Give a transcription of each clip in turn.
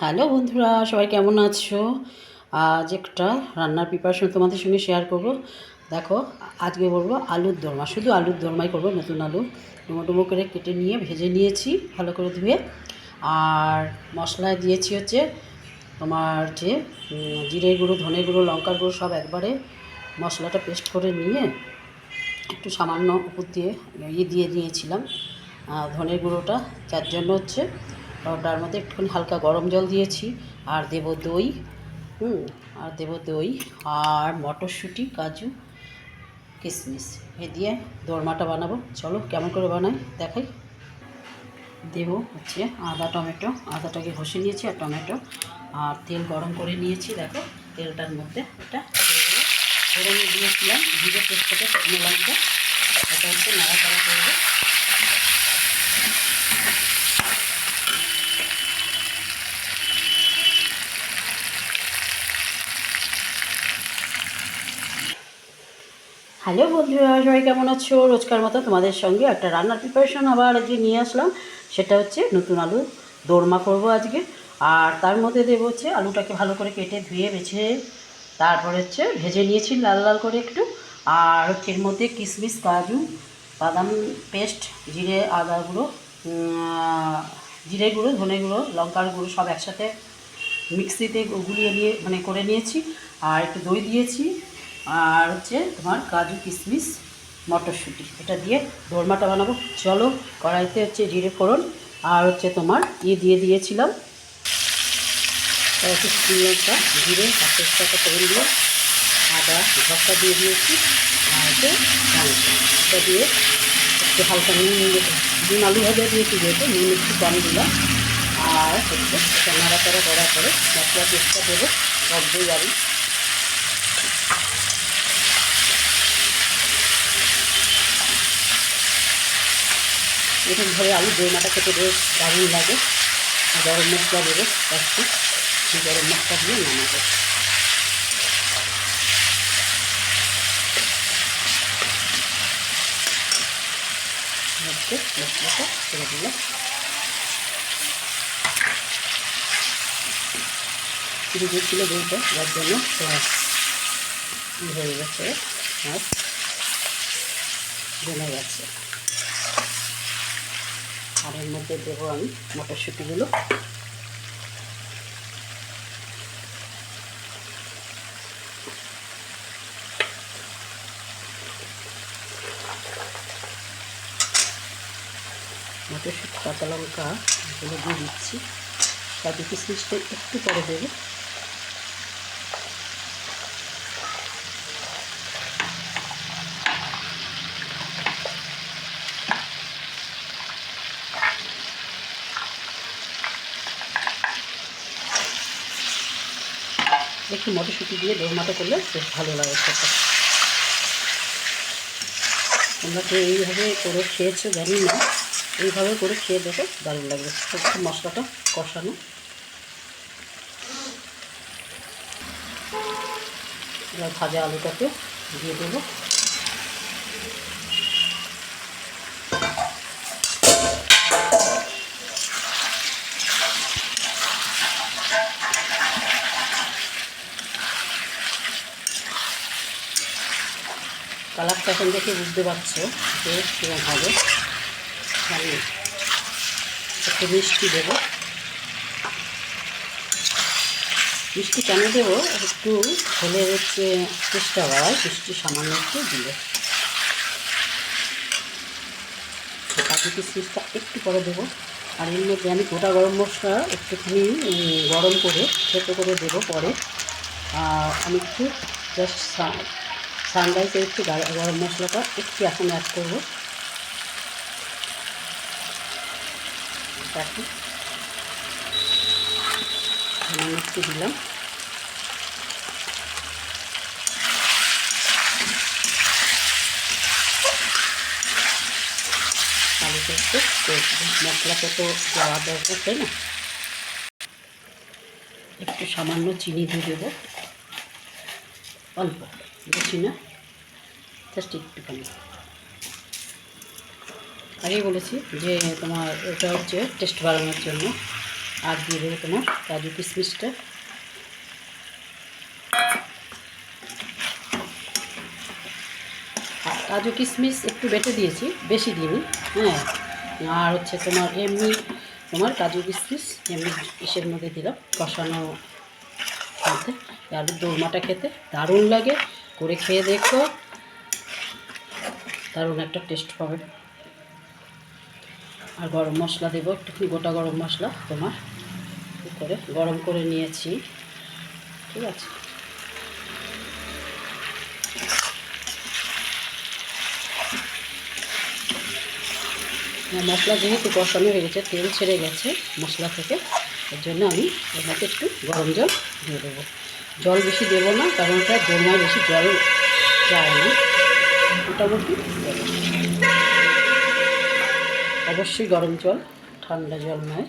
Hello বন্ধুরা, সবাই কেমন আছো? আজ একটা রান্নার প্রিপারেশন তোমাদের সঙ্গে শেয়ার করব। দেখো, আজকে বলব আলুর দরমা শুধু আলুর দরমাই করব, নতুন আলু। ডুমো ডুমো করে কেটে নিয়ে ভেজে নিয়েছি, ভালো করে ধুয়ে। আর মশলায় দিয়েছি হচ্ছে তোমার যে জিরে গুঁড়ো, ধনে গুঁড়ো, লঙ্কার গুঁড়ো সব একবারে মশলাটা পেস্ট করে নিয়ে একটু সামান্য উপর দিয়ে ইয়ে দিয়ে দিয়েছিলাম। ধনের গুঁড়োটা। যার জন্য হচ্ছে ওটার মধ্যে একটুখানি হালকা গরম জল দিয়েছি, আর দেবো দই, হুম, আর দেবো দই, আর মটরশুঁটি, কাজু কিশমিশ এ দিয়ে দোরমাটা বানাবো। চলো, কেমন করে বানাই, দেখাই। দেবো হচ্ছে আদা, টমেটো। আদাটাকে ঘষে নিয়েছি, আর টমেটো। আর তেল গরম করে নিয়েছি, দেখো, তেলটার মধ্যে এটা ফোড়নে দিয়েছিলাম ভিজে তেজপাতা, শুকনো লঙ্কা, এটা হচ্ছে নাড়াচাড়া করব। হ্যালো বন্ধুরা, সবাই কেমন আছো? রোজকার মতো তোমাদের সঙ্গে একটা রান্নার প্রিপারেশন আবার আজকে নিয়ে আসলাম। সেটা হচ্ছে নতুন আলু দোরমা করব আজকে। আর তার মধ্যে দেবো হচ্ছে আলুটাকে ভালো করে কেটে ধুয়ে বেছে, তারপর হচ্ছে ভেজে নিয়েছি লাল লাল করে একটু। আর হচ্ছে এর মধ্যে কিশমিশ কাজু, বাদাম পেস্ট, জিরে, আদা গুঁড়ো জিরে গুঁড়ো, ধনে গুঁড়ো, লঙ্কার গুঁড়ো সব একসাথে মিক্সিতে গুলিয়ে নিয়ে মানে করে নিয়েছি। আর একটু দই দিয়েছি। আর হচ্ছে তোমার কাজু কিশমিশ, মটরশুঁটি। এটা দিয়ে দোরমাটা বানাবো। চলো, কড়াইতে হচ্ছে জিরে ফোড়ন আর হচ্ছে তোমার ইয়ে দিয়ে দিয়েছিলাম। একটু জিরে তেজপাতা ফোড়ন দিয়ে আদা ভর্তা দিয়ে দিয়েছি। আর হচ্ছে এটা দিয়ে একটু হালকা নুন নুন আলু ভাজা দিয়েছি যেহেতু, নুন একটু কম দিলাম। আর হচ্ছে নাড়াচাড়া করার পরে মশলা পেস্টটা দেবো। সব দই এরকমভাবে আলু দোরমাটা খেতে বেশ দারুণ লাগে। গরম মশলা দেবো একটু সেই গরম মশলা দিয়ে নামাবো। মশলাটা ছেড়ে দিলাম। ফ্রিজে ছিল দুইটা যার জন্য হয়ে গেছে আর জমে গেছে আর এর মধ্যে দেবো আমি মটরশুঁটিগুলো। মটরশুঁটি কাঁচা লঙ্কা এগুলো দিয়ে দিচ্ছি। কাজু কিশমিশটা একটু পরে দেবো। একটু মটরশুঁটি দিয়ে দোরমাটা করলে বেশ ভালো লাগে খেতে। তোমরা তো এইভাবে করে খেয়েছো, জানি না। এইভাবে করে খেয়ে দেখো, দারুণ লাগবে। একটু মশলাটা কষানো। এবার ভাজা আলুটাকে দিয়ে দেবো। কালারটা এখন দেখে বুঝতে পারছ যে কীরকম হবে। আমি একটু মিষ্টি দেবো। মিষ্টি কেন দেবো? একটু হলে হচ্ছে চেষ্টা বাড়ায়, মিষ্টি সামান্য একটু দিলে। কাজু কিশমিশটা একটু পরে দেবো। আর এর মধ্যে আমি গোটা গরম মশলা একটুখানি গরম করে, ছোটো করে দেবো পরে। আমি একটু জাস্ট সানরাইজে একটু গরম মশলাটা একটু এখন অ্যাড করব। একটু দিলাম। আলুটা মশলাটা তো দেওয়া দরকার, তাই না? একটু সামান্য চিনি দিয়ে দেবো। অল্প। বেশি জাস্ট একটুখানি। আগেই বলেছি যে তোমার এটা হচ্ছে টেস্ট বাড়ানোর জন্য। আর দিয়ে দেবো তোমার কাজু কিশমিশটা। আর কাজু কিশমিশ একটু বেটে দিয়েছি, বেশি দিইনি হ্যাঁ। আর হচ্ছে তোমার এমনি তোমার কাজু কিশমিশ এমনি ইসের মধ্যে দিলাম, কষানো মধ্যে। আলুর দোরমাটা খেতে দারুণ লাগে। করে খেয়ে দেখো। দারুণ একটা টেস্ট পাবে। আর গরম মশলা দেবো, একটুখানি গোটা গরম মশলা তোমার। করে? গরম করে নিয়েছি। ঠিক আছে। মশলা যেহেতু কষানো হয়ে গেছে, তেল ছেড়ে গেছে মশলা থেকে, এর জন্য আমি এটাকে একটু গরম জল দিয়ে দেবো। জল বেশি দেবো না, কারণ ওটা দোরমায় বেশি জল চায় না। মোটামুটি অবশ্যই গরম জল, ঠান্ডা জল নয়।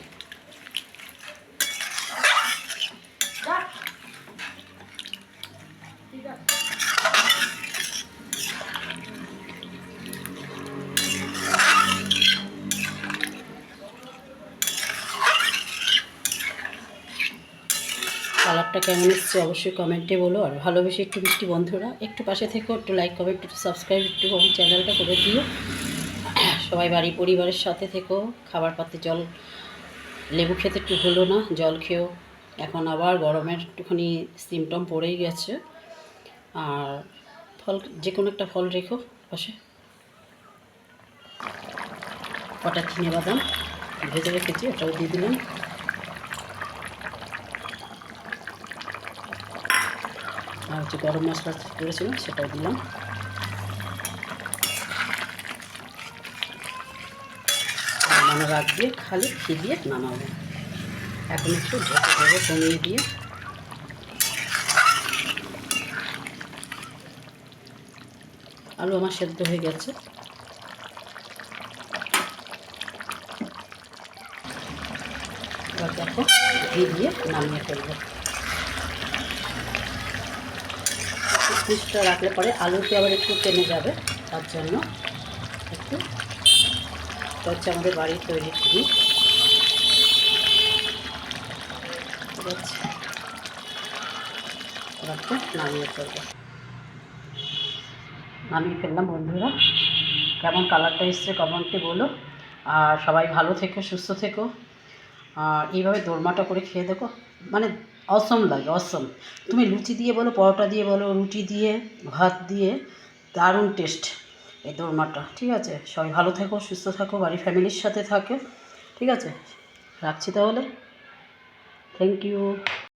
কালারটা কেমন এসছে অবশ্যই কমেন্টে বলো। আর ভালোবেসে একটু মিষ্টি বন্ধুরা, একটু পাশে থেকো, একটু লাইক কমেন্ট একটু সাবস্ক্রাইব একটু আমার চ্যানেলটা করে দিও। সবাই বাড়ি পরিবারের সাথে থেকো, খাবার পাতে জল, লেবু খেতে একটু হলো না, জল খেয়েও এখন আবার গরমের একটুখানি সিমটম পড়েই গেছে। আর ফল যে কোনো একটা ফল রেখো পাশে। কটা চিনে বাদাম ভেজে রেখেছি, ওটাও দিয়ে দিলাম। আর হচ্ছে গরম মশলা করেছিলাম সেটাও দিলাম। মানে রাখ দিয়ে, খালি ঘি দিয়ে নামাবো এখন একটু ঢেকে দেবো কমিয়ে দিয়ে। আলু আমার সেদ্ধ হয়ে গেছে। এবার দেখো ঘি দিয়ে নামিয়ে ফেলব। কিশমিশটা রাখলে পরে আলুতে আবার একটু টেনে যাবে, তার জন্য একটু হচ্ছে আমাদের বাড়ির তৈরি তো নামিয়ে ফেলব। নামিয়ে ফেললাম, বন্ধুরা। কেমন কালারটা এসছে কমেন্টে বলো। আর সবাই ভালো থেকো, সুস্থ থেকো। আর এইভাবে দোরমাটা করে খেয়ে দেখো। মানে অসম লাগে অসম তুমি লুচি দিয়ে বলো, পরোটা দিয়ে বলো, রুটি দিয়ে, ভাত দিয়ে, দারুণ টেস্ট এই দোরমাটা, ঠিক আছে? সবাই ভালো থাকো, সুস্থ থাকো, বাড়ির ফ্যামিলির সাথে থাকো, ঠিক আছে? রাখছি তাহলে? Thank you